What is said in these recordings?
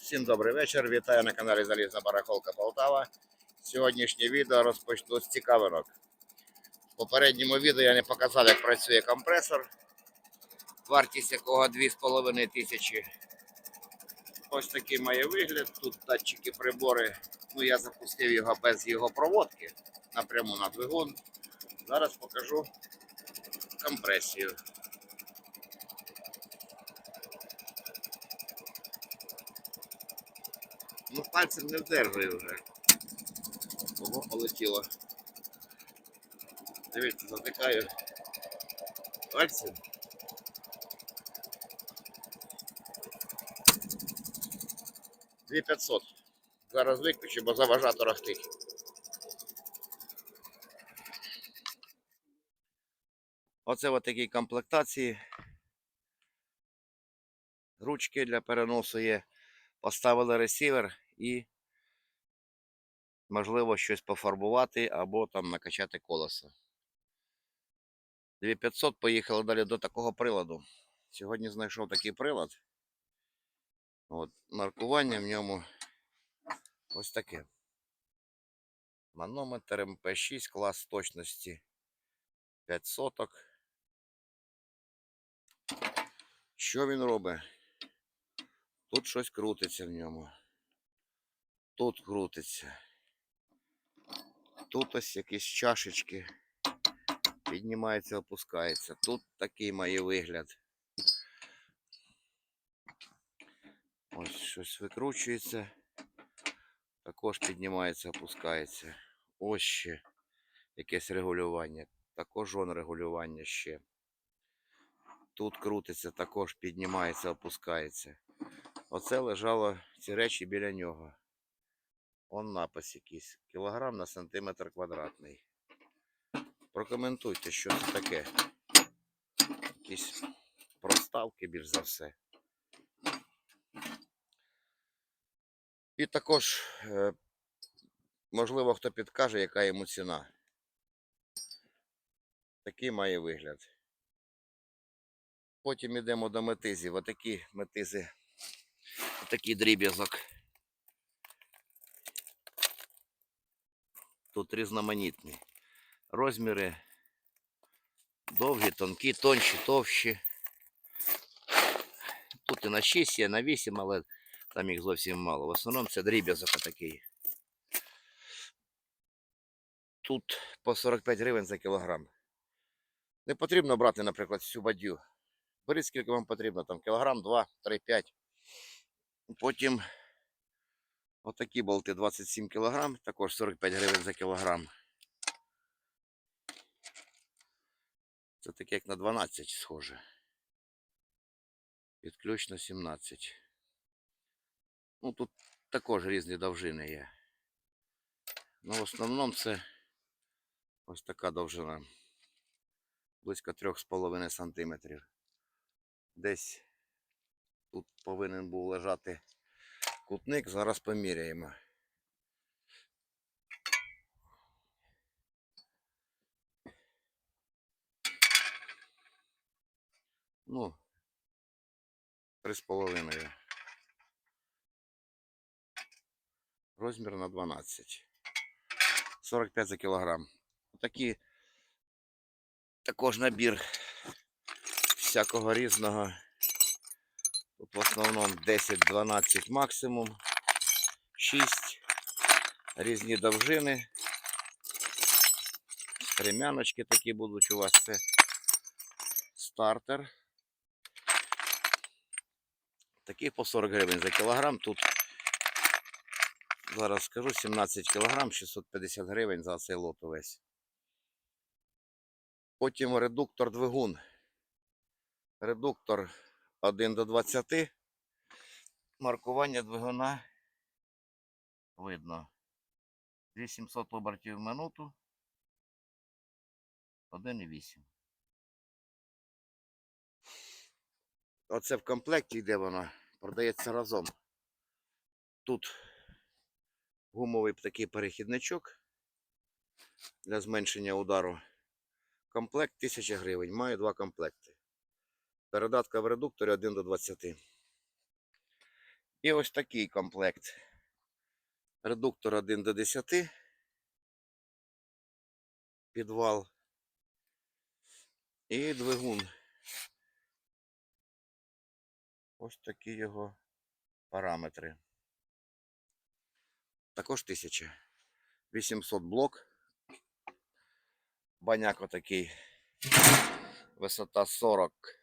Всім добрий вечір. Вітаю на каналі Залізна Барахолка Полтава. Сьогоднішнє відео розпочну з цікавинок. В попередньому відео я не показав, як працює компресор, вартість якого 2,5 тисячі. Ось такий має вигляд. Тут датчики прибори. Ну, я запустив його без його проводки напряму на двигун. Зараз покажу компресію. Ну, пальцем не вдержує вже. Ого, полетіло. Дивіться, затикаю пальцем. Дві 500. Зараз виключу, бо заважа торохтить. Оце в такій комплектації. Ручки для переносу є. Поставили ресівер і можливо щось пофарбувати або там накачати колесо. 2500 поїхали далі до такого приладу. Сьогодні знайшов такий прилад. От, маркування в ньому ось таке. Манометр МП6, клас точності 5 соток. Що він робить? Тут щось крутиться в ньому. Тут крутиться. Тут ось якісь чашечки. Піднімається, опускається. Тут такий має вигляд. Ось щось викручується. Також піднімається, опускається. Ось ще якесь регулювання. Також вон регулювання ще. Тут крутиться, також піднімається, опускається. Оце лежало ці речі біля нього. Он напис якийсь. Кілограм на сантиметр квадратний. Прокоментуйте, що це таке. Якісь проставки більш за все. І також, е, можливо, хто підкаже, яка йому ціна. Такий має вигляд. Потім йдемо до метизів. Отакі метизи такий дріб'язок. Тут різноманітні. Розміри довгі, тонкі, тонші, товщі. Тут і на 6 є, на 8, але там їх зовсім мало. В основному це дріб'язок такий. Тут по 45 гривень за кілограм. Не потрібно брати, наприклад, всю бадью. Беріть скільки вам потрібно, там кілограм, 2, 3, 5. Потім отакі болти 27 кг, також 45 гривень за кілограм. Це таке як на 12 схоже. Підключно 17. Ну тут також різні довжини є. Ну, в основному це ось така довжина. Близько 3,5 сантиметрів. Десь Тут повинен був лежати кутник, зараз поміряємо. Ну, три з половиною. Розмір на 12. 45 за кілограм. Такі також набір всякого різного. Тут в основному 10-12 максимум. 6 різні довжини. Стремяночки такі будуть у вас. Це стартер. Такий по 40 гривень за кілограм. Тут зараз скажу 17 кілограм, 650 гривень за цей лот увесь. Потім редуктор двигун. Редуктор 1 до 20. Маркування двигуна видно. 2700 обертів в минуту. 1,8. Оце в комплекті йде воно. Продається разом. Тут гумовий такий перехідничок для зменшення удару. Комплект 1000 гривень. Маю два комплекти. Передатка в редукторі 1 до 20. І ось такий комплект. Редуктор 1 до 10. Підвал. І двигун. Ось такі його параметри. Також 1000. 800 блок. Баняк отакий. Висота 40,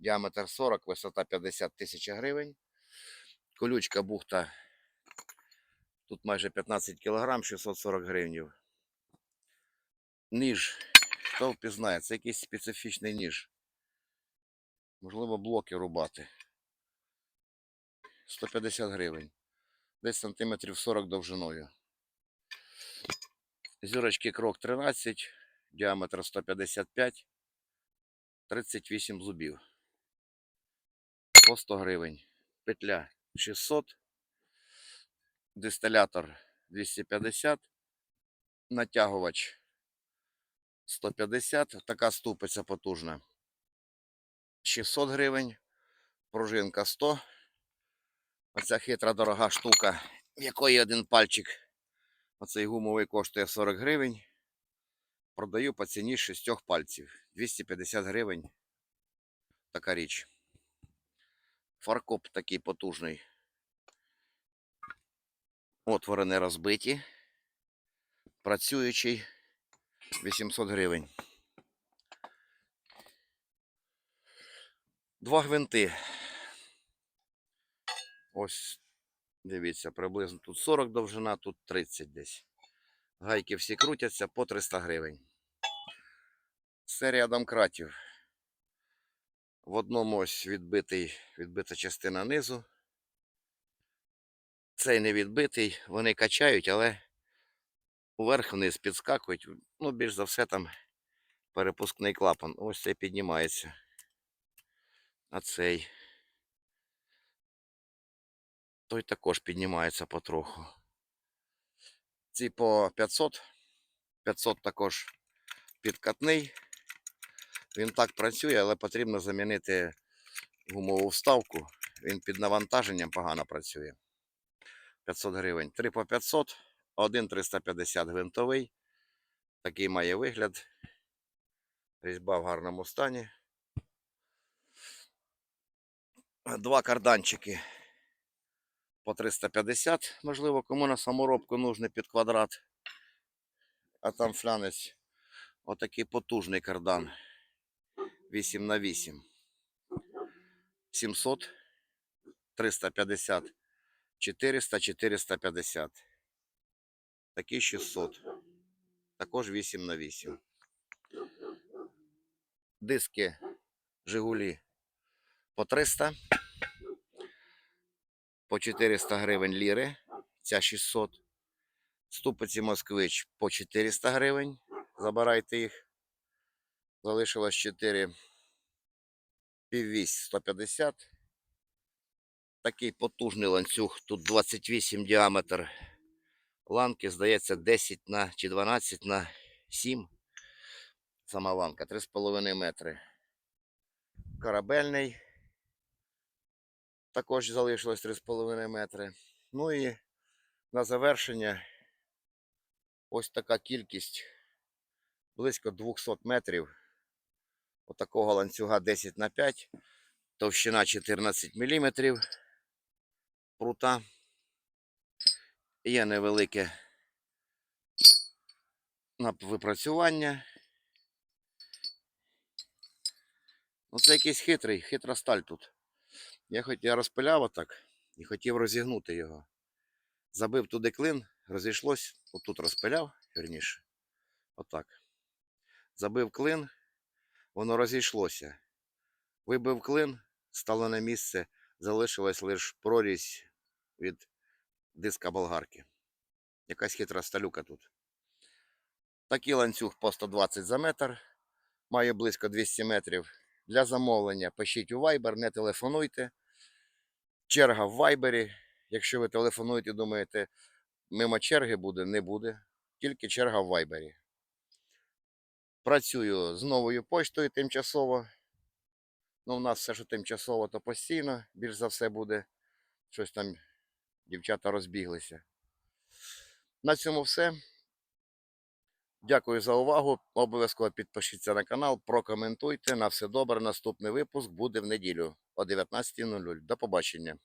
діаметр 40, висота 50 тисяч гривень. Колючка бухта. Тут майже 15 кг, 640 гривень. Ніж. Хто впізнає, це якийсь специфічний ніж. Можливо, блоки рубати. 150 гривень. Десь сантиметрів 40 довжиною. Зірочки крок 13, діаметр 155, 38 зубів. По 100 гривень. Петля 600, дистилятор 250, натягувач 150, така ступиця потужна. 600 гривень, пружинка 100. Оця хитра дорога штука, в якої один пальчик. Оцей гумовий коштує 40 гривень. Продаю по ціні шістьох пальців. 250 гривень. Така річ. Фаркоп такий потужний. Отвори не розбиті. Працюючий 800 гривень. Два гвинти. Ось, дивіться, приблизно тут 40 довжина, тут 30 десь. Гайки всі крутяться по 300 гривень. Серія домкратів. В одному ось відбитий, відбита частина низу. Цей не відбитий, вони качають, але уверх вниз підскакують. Ну, більш за все там перепускний клапан. Ось цей піднімається. А цей. Той також піднімається потроху. Ці по 500. 500 також підкатний. Він так працює, але потрібно замінити гумову вставку. Він під навантаженням погано працює. 500 гривень. 3 по 500, один 350 гвинтовий. Такий має вигляд. Різьба в гарному стані. Два карданчики по 350, можливо, кому на саморобку нужне під квадрат. А там флянець отакий потужний кардан 8 на 8 700 350 400 450 такий 600 також 8 на 8 диски Жигулі по 300 по 400 гривень ліри, ця 600. Ступиці Москвич по 400 гривень. Забирайте їх. Залишилось 4 піввісь 150. Такий потужний ланцюг. Тут 28 діаметр. Ланки, здається, 10 на чи 12 на 7. Сама ланка 3,5 метри. Корабельний також залишилось 3,5 метри. Ну і на завершення ось така кількість близько 200 метрів. Отакого ланцюга 10 на 5, товщина 14 мм прута. Є невелике випрацювання. Ну, це якийсь хитрий, хитра сталь тут. Я хоч я розпиляв отак і хотів розігнути його. Забив туди клин, розійшлось, отут розпиляв, верніше. Отак. Забив клин, воно розійшлося. Вибив клин, стало на місце, залишилась лише прорізь від диска болгарки. Якась хитра сталюка тут. Такий ланцюг по 120 за метр. Маю близько 200 метрів. Для замовлення пишіть у Viber, не телефонуйте. Черга в Viber. Якщо ви телефонуєте, думаєте, мимо черги буде, не буде. Тільки черга в Viber. Працюю з новою поштою тимчасово. Ну, у нас все, що тимчасово, то постійно, більш за все буде. Щось там дівчата розбіглися. На цьому все. Дякую за увагу. Обов'язково підпишіться на канал, прокоментуйте. На все добре. Наступний випуск буде в неділю о 19.00. До побачення.